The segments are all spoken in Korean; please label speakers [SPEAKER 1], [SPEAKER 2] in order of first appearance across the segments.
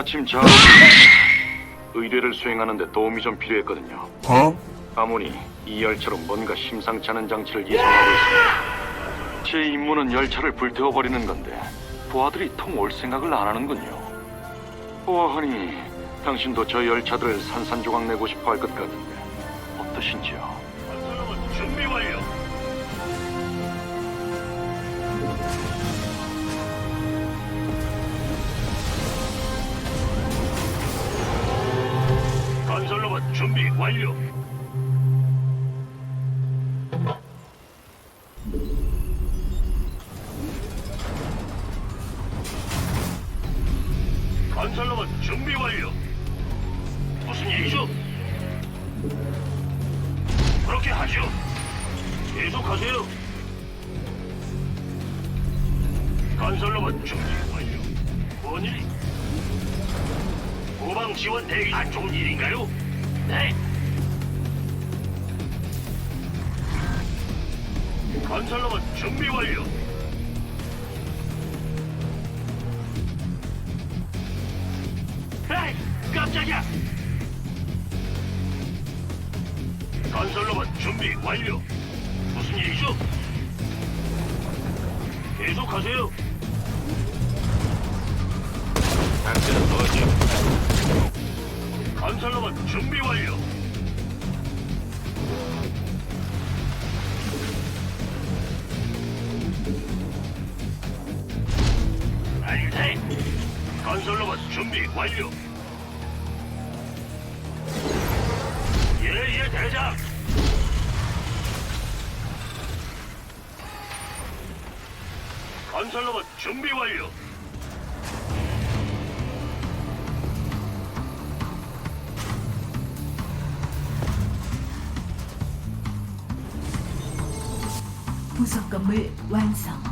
[SPEAKER 1] 마침 잘 의뢰를 수행하는데 도움이 좀 필요했거든요.
[SPEAKER 2] 어?
[SPEAKER 1] 아모니 이 열차로 뭔가 심상치 않은 장치를 예상하고 있습니다. 제 임무는 열차를 불태워버리는 건데 부하들이 통 올 생각을 안 하는군요. 보아하니 당신도 저 열차들을 산산조각 내고 싶어 할 것 같은데 어떠신지요?
[SPEAKER 3] 준비 완료. 건설로봇 준비 완료. 건설로봇 준비 완료. 무슨 일이죠? 그렇게 하죠. 계속하세요. 건설로봇 준비 완료. 뭔 일이? 후방 지원 대기 안 좋은 일인가요? 네. 건설로봇 준비 완료. 에이, 깜짝이야. 건설로봇 준비 완료. 무슨 일이죠? 계속하세요. 건설로봇 준비 완료. 알겠네. 건설로봇 준비 완료. 예예 대장. 건설로봇 준비 완료.
[SPEAKER 4] 부속 건물 완성.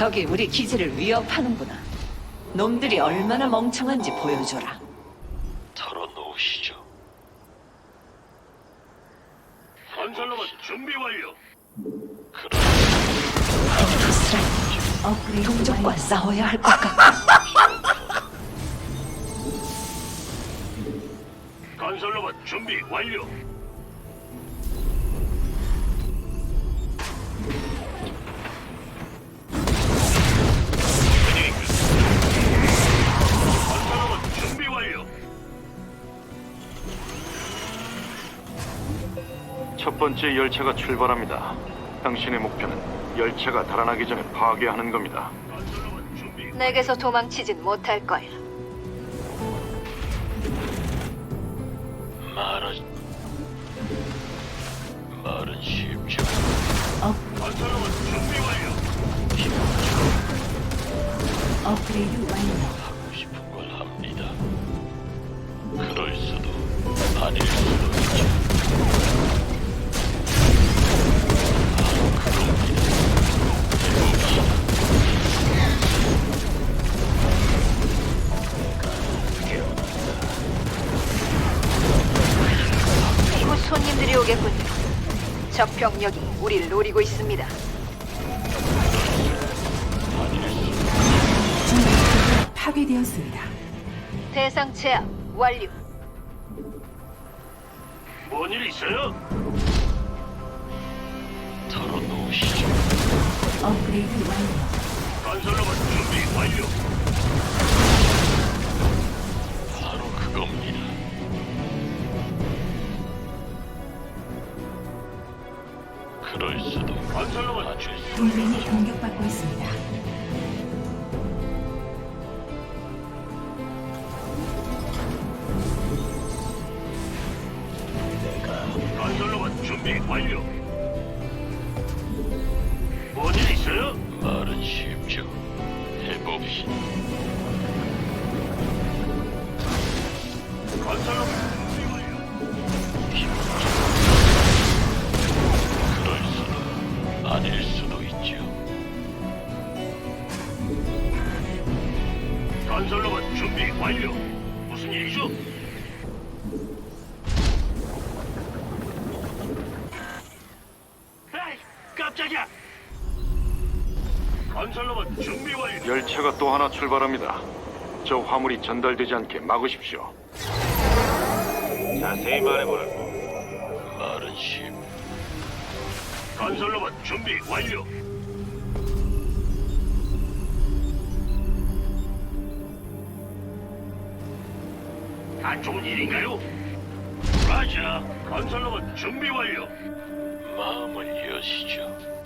[SPEAKER 5] 적이 우리 기지를 위협하는구나. 놈들이 얼마나 멍청한지 보여줘라.
[SPEAKER 3] 털어놓으시죠. 건설로봇 준비 완료.
[SPEAKER 5] 스라이
[SPEAKER 4] 업그레이드
[SPEAKER 5] 동족과. 싸워야 할 것 같아.
[SPEAKER 3] 건설로봇 준비 완료.
[SPEAKER 1] 번째 열차가 출발합니다. 당신의 목표는 열차가 달아나기 전에 파괴하는 겁니다.
[SPEAKER 6] 내게서 도망치진 못할 거야.
[SPEAKER 3] 말은 말은 완료.
[SPEAKER 4] 업그레이드 완료.
[SPEAKER 6] 병력이 우리를 노리고 있습니다.
[SPEAKER 4] 중앙 파괴되었습니다.
[SPEAKER 6] 대상 제압 완료.
[SPEAKER 3] 뭔 일 있어요? 털어놓으시죠.
[SPEAKER 4] 업그레이드 완료.
[SPEAKER 3] 건설로봇 준비 완료.
[SPEAKER 1] 열차가 또 하나 출발합니다. 저 화물이 전달되지 않게 막으십시오.
[SPEAKER 3] 자세히 말해보라고. 말은 쉽. 건설로봇 준비 완료. 안 좋은 일인가요? 라자, 건설로봇 준비 완료. 마음을 여시죠.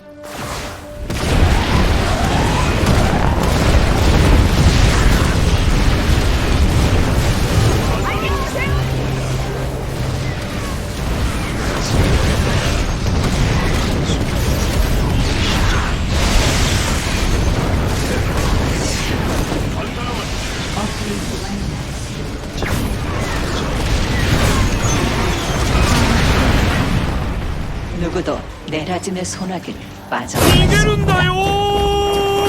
[SPEAKER 5] 내라짐의 소나기를 빠져.
[SPEAKER 3] 건설로봇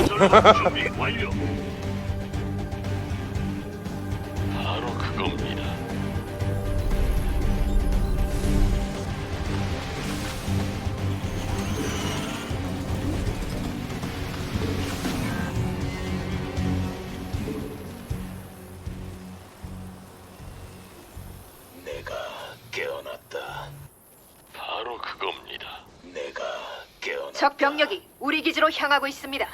[SPEAKER 3] 준비 완료.
[SPEAKER 6] 병력이 우리 기지로 향하고 있습니다.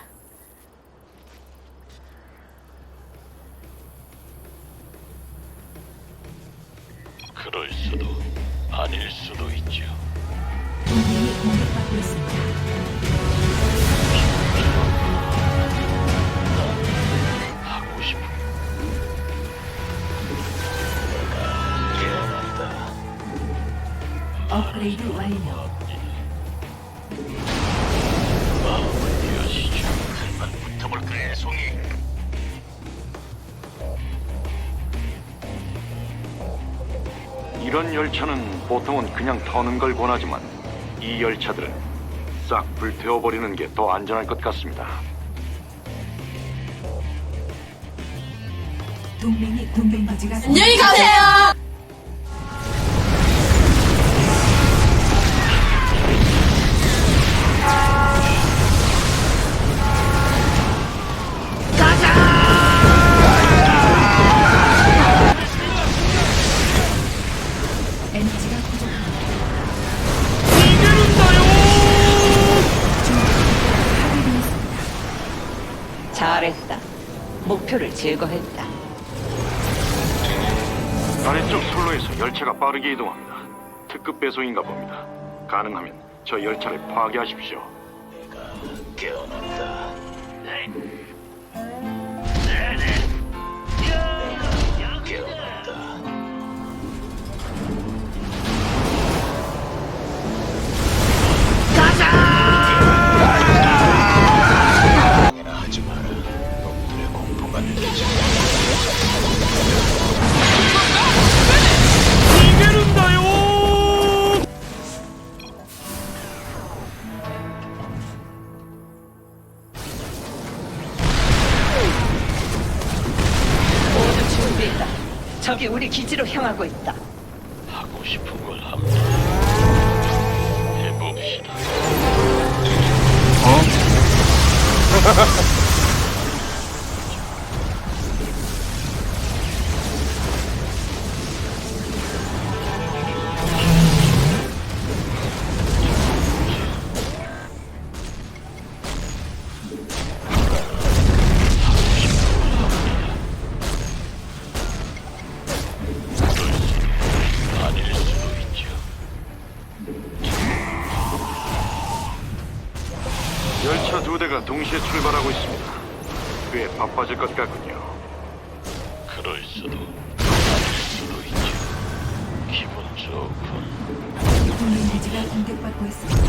[SPEAKER 3] 그럴 수도 아닐 수도 있죠.
[SPEAKER 4] 동맹이 공격받고 있습니다.
[SPEAKER 3] 하고 싶은 깨어났다.
[SPEAKER 4] 업그레이드 완료.
[SPEAKER 1] 열차는 보통은 그냥 터는 걸 권하지만 이 열차들은 싹 불태워버리는 게 더 안전할 것 같습니다.
[SPEAKER 4] 동맹이 동맹 기지가
[SPEAKER 2] 안녕히 가세요.
[SPEAKER 1] 특급 배송인가 봅니다. 가능하면 저 열차를 파괴하십시오.
[SPEAKER 3] 깨어났다. 깨어났다. 하지 마라. 놈들의 공포가 느껴져.
[SPEAKER 5] 모 적이 우리 기지로 향하고 있다.
[SPEAKER 1] 열차 두 대가 동시에 출발하고 있습니다. 꽤 바빠질 것 같군요.
[SPEAKER 3] 그럴 수도 아닐 수도 있죠. 기분 좋군.
[SPEAKER 4] 동맹 기지가 공격받고 있습니다.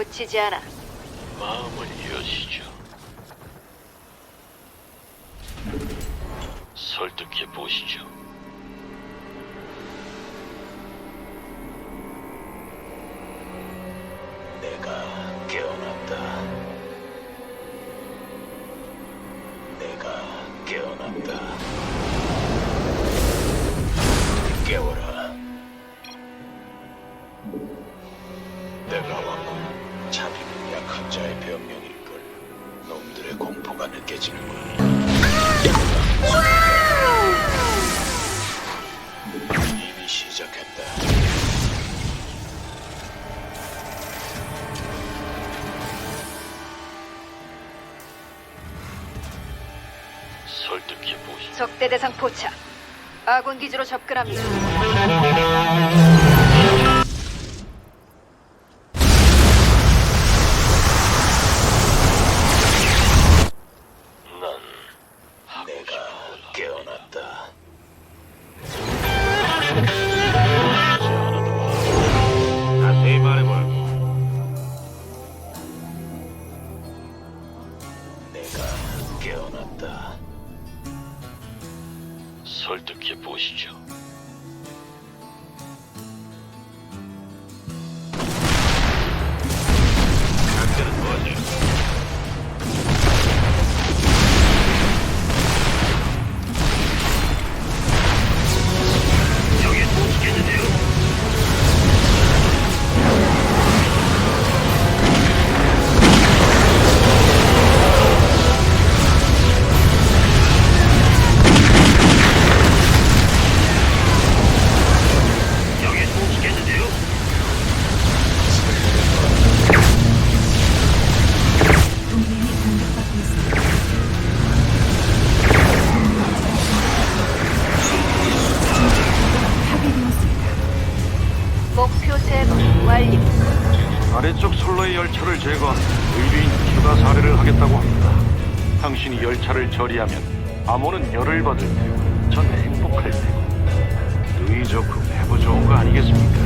[SPEAKER 2] 놓치지 않아.
[SPEAKER 3] 설득해 보시.
[SPEAKER 2] 적대 대상 포착. 아군 기지로 접근합니다.
[SPEAKER 3] 설득해 보시죠.
[SPEAKER 1] 열차를 처리하면 암호는 열을 받을 테고 전 행복할 테고 누이 좋고 해보 좋은 거 아니겠습니까?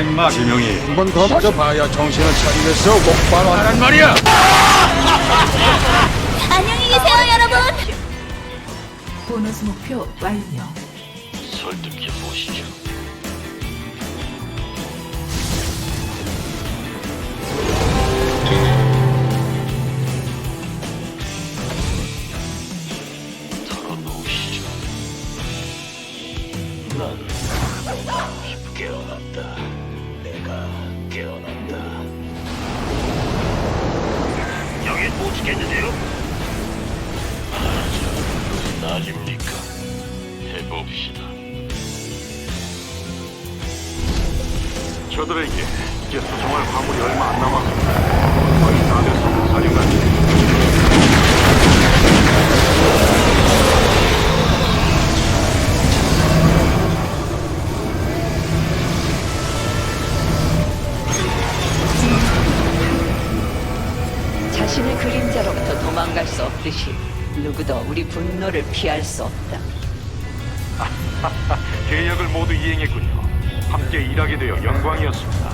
[SPEAKER 7] 임마 지명이
[SPEAKER 6] 한 번 더 맞아봐야 정신을 차리겠어 목발원 하란 말이야 안녕히 계세요, 여러분.
[SPEAKER 4] 보너스 목표 완료.
[SPEAKER 3] 설득해 보시죠.
[SPEAKER 1] 저들에게 이제 수송할 화물이 얼마 안 남았습니다. 거의 다 됐습니다, 사령관님.
[SPEAKER 5] 자신의 그림자로부터 도망갈 수 없듯이 누구도 우리 분노를 피할 수 없다.
[SPEAKER 1] 계약을 모두 이행했군요. 함께 일하게 되어 영광이었습니다.